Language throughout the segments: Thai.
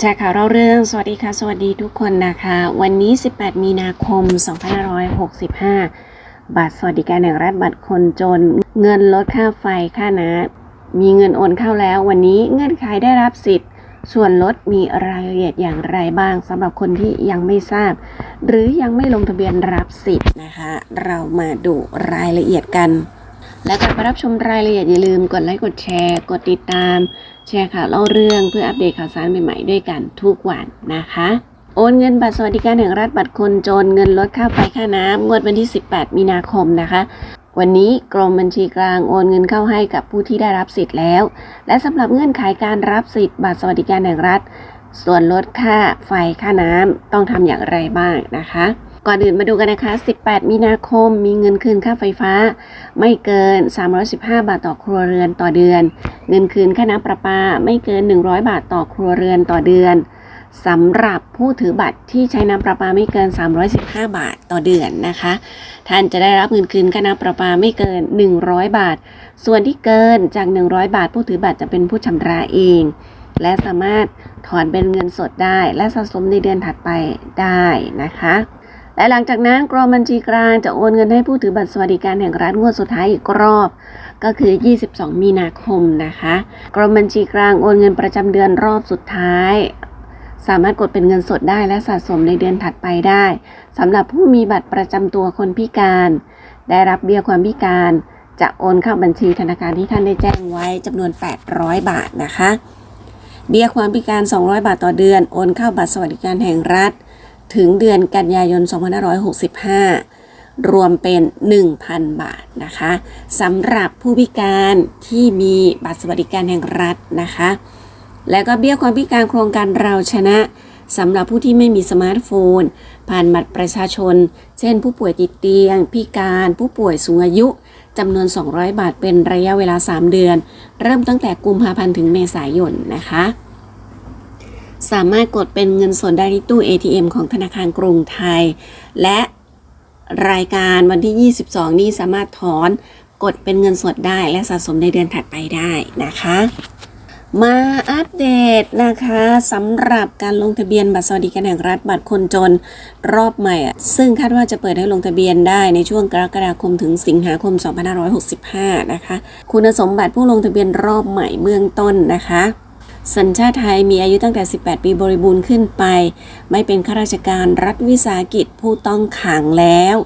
แชร์ข่าวเราเรื่องสวัสดีค่ะ สวัสดีทุกคนนะคะ วันนี้ 18 มีนาคม 2565 บัตรสวัสดิการแห่งรัฐบัตรคนจน เงินลดค่าไฟค่าน้ำมีเงินโอนเข้าแล้ว วันนี้เงื่อนไขได้รับสิทธิ์ ส่วนลดมีรายละเอียดอย่างไรบ้างสำหรับคนที่ยังไม่ทราบ หรือยังไม่ลงทะเบียนรับสิทธิ์นะคะ เรามาดูรายละเอียดกัน และก่อนไปรับชมรายละเอียดอย่าลืมกดไลค์กดแชร์ กดติดตาม แชร์ข่าวเล่าเรื่องเพื่ออัปเดตข่าวสารใหม่ๆด้วยกันทุกวันนะคะโอนเงินบัตรสวัสดิการแห่งรัฐบัตรคนจนเงินลดค่าไฟค่าน้ำงวดวันที่ 18 มีนาคมนะคะ วันนี้กรมบัญชีกลางโอนเงินเข้าให้กับผู้ที่ได้รับสิทธิ์แล้ว และสำหรับเงื่อนไขการรับสิทธิ์บัตรสวัสดิการแห่งรัฐ ส่วนลดค่าไฟค่าน้ำต้องทำอย่างไรบ้างนะคะ ก่อนอื่นมาดูกันนะคะ 18 มีนาคมมีเงินคืนค่าไฟฟ้า ไม่เกิน 315 บาทต่อครัวเรือนต่อเดือน เงินคืนค่าน้ำประปาไม่เกิน 100 บาทต่อครัวเรือนต่อเดือนสำหรับผู้ถือบัตรที่ใช้น้ำประปาไม่เกิน 315 บาทต่อเดือนนะคะ ท่านจะได้รับเงินคืนค่าน้ำประปาไม่เกิน 100 บาท ส่วนที่เกินจาก 100 บาท ผู้ถือบัตรจะเป็นผู้ชำระเอง และสามารถถอนเป็นเงินสดได้ และสะสมในเดือนถัดไปได้นะคะ และหลังจากนั้นกรมบัญชีกลางจะโอนเงินให้ผู้ถือบัตรสวัสดิการแห่งรัฐงวดสุดท้ายอีกรอบ ก็คือ 22 มีนาคมนะคะ กรมบัญชีกลางโอนเงินประจำเดือนรอบสุดท้าย สามารถกดเป็นเงินสดได้และสะสมในเดือนถัดไปได้สำหรับผู้มีบัตรประจำตัวคนพิการ ได้รับเบี้ยความพิการจะโอนเข้าบัญชีธนาคารที่ท่านได้แจ้งไว้จำนวน 800 บาทนะคะ เบี้ยความพิการ 200 บาทต่อเดือน โอนเข้าบัตรสวัสดิการแห่งรัฐ ถึงเดือนกันยายน 2565 รวมเป็น 1,000 บาทนะคะสำหรับผู้พิการที่มีบัตรสวัสดิการแห่งรัฐนะคะ และก็เบี้ยความพิการโครงการเราชนะสำหรับผู้ที่ไม่มีสมาร์ทโฟน ผ่านบัตรประชาชน เช่น ผู้ป่วยติดเตียง พิการผู้ป่วยสูงอายุจำนวน 200 บาทเป็นระยะเวลา 3 เดือน เริ่มตั้งแต่กุมภาพันธ์ถึงเมษายนนะคะ สามารถกดเป็นเงินสดได้ที่ตู้ ATM ของธนาคารกรุงไทย และรายการวันที่ 22 นี้สามารถถอนกดเป็นเงินสดได้และสะสมในเดือนถัดไปได้นะคะ มาอัปเดตนะคะสำหรับการลงทะเบียนบัตรสวัสดิการแห่งรัฐบัตรคนจนรอบใหม่ ซึ่งคาดว่าจะเปิดให้ลงทะเบียนได้ในช่วงกรกฎาคมถึงสิงหาคม 2565 นะคะ คุณสมบัติผู้ลงทะเบียนรอบใหม่เบื้องต้นนะคะ สัญชาติไทยมีอายุตั้งแต่ 18 ปีบริบูรณ์ขึ้นไป ไม่เป็นข้าราชการรัฐวิสาหกิจผู้ต้องขังแล้ว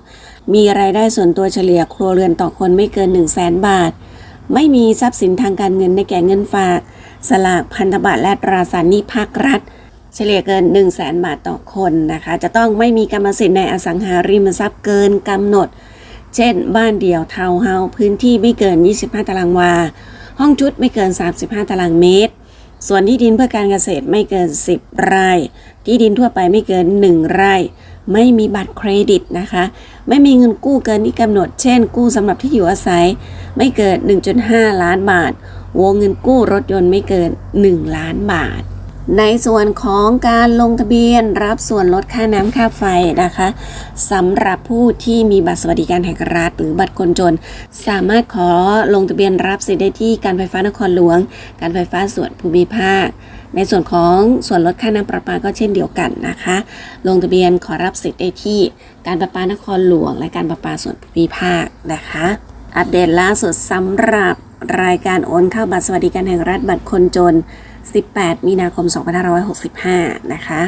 มีรายได้ส่วนตัวเฉลี่ยครัวเรือนต่อคนไม่เกิน 1 0 0 0 0แสนบาท ไม่มีทรัพย์สินทางการเงินในแก่เงินฝาก สลากพันธบัตรและตราสารหนี้ภาครัฐ เฉลี่ยเกิน 1 0 0 0 0แสนบาทต่อคนนะคะ จะต้องไม่มีกรรมสิทธิ์ในอสังหาริมทรัพย์เกินกำหนด เช่น บ้านเดี่ยวทาวน์เฮาส์พื้นที่ไม่เกิน 25 ตารางวา ห้องชุดไม่เกิน 35 ตารางเมตร ส่วนที่ดินเพื่อการเกษตรไม่เกิน 10 ไร่ ที่ดินทั่วไปไม่เกิน 1 ไร่ ไม่มีบัตรเครดิตนะคะ ไม่มีเงินกู้เกินที่กำหนด เช่น กู้สำหรับที่อยู่อาศัย ไม่เกิน 1.5 ล้านบาท วงเงินกู้รถยนต์ไม่เกิน 1 ล้านบาท ในส่วนของการลงทะเบียนรับส่วนลดค่าน้ำค่าไฟนะคะสำหรับผู้ที่มีบัตรสวัสดิการแห่งรัฐหรือบัตรคนจน สามารถขอลงทะเบียนรับสิทธิ์ได้ที่การไฟฟ้านครหลวง การไฟฟ้าส่วนภูมิภาค ในส่วนของส่วนลดค่าน้ำประปาก็เช่นเดียวกันนะคะ ลงทะเบียนขอรับสิทธิ์ได้ที่การประปานครหลวง และการประปาส่วนภูมิภาคนะคะ อัปเดตล่าสุดสำหรับรายการโอนเข้าบัตรสวัสดิการแห่งรัฐบัตรคนจน 18 มีนาคม 2565 นะคะ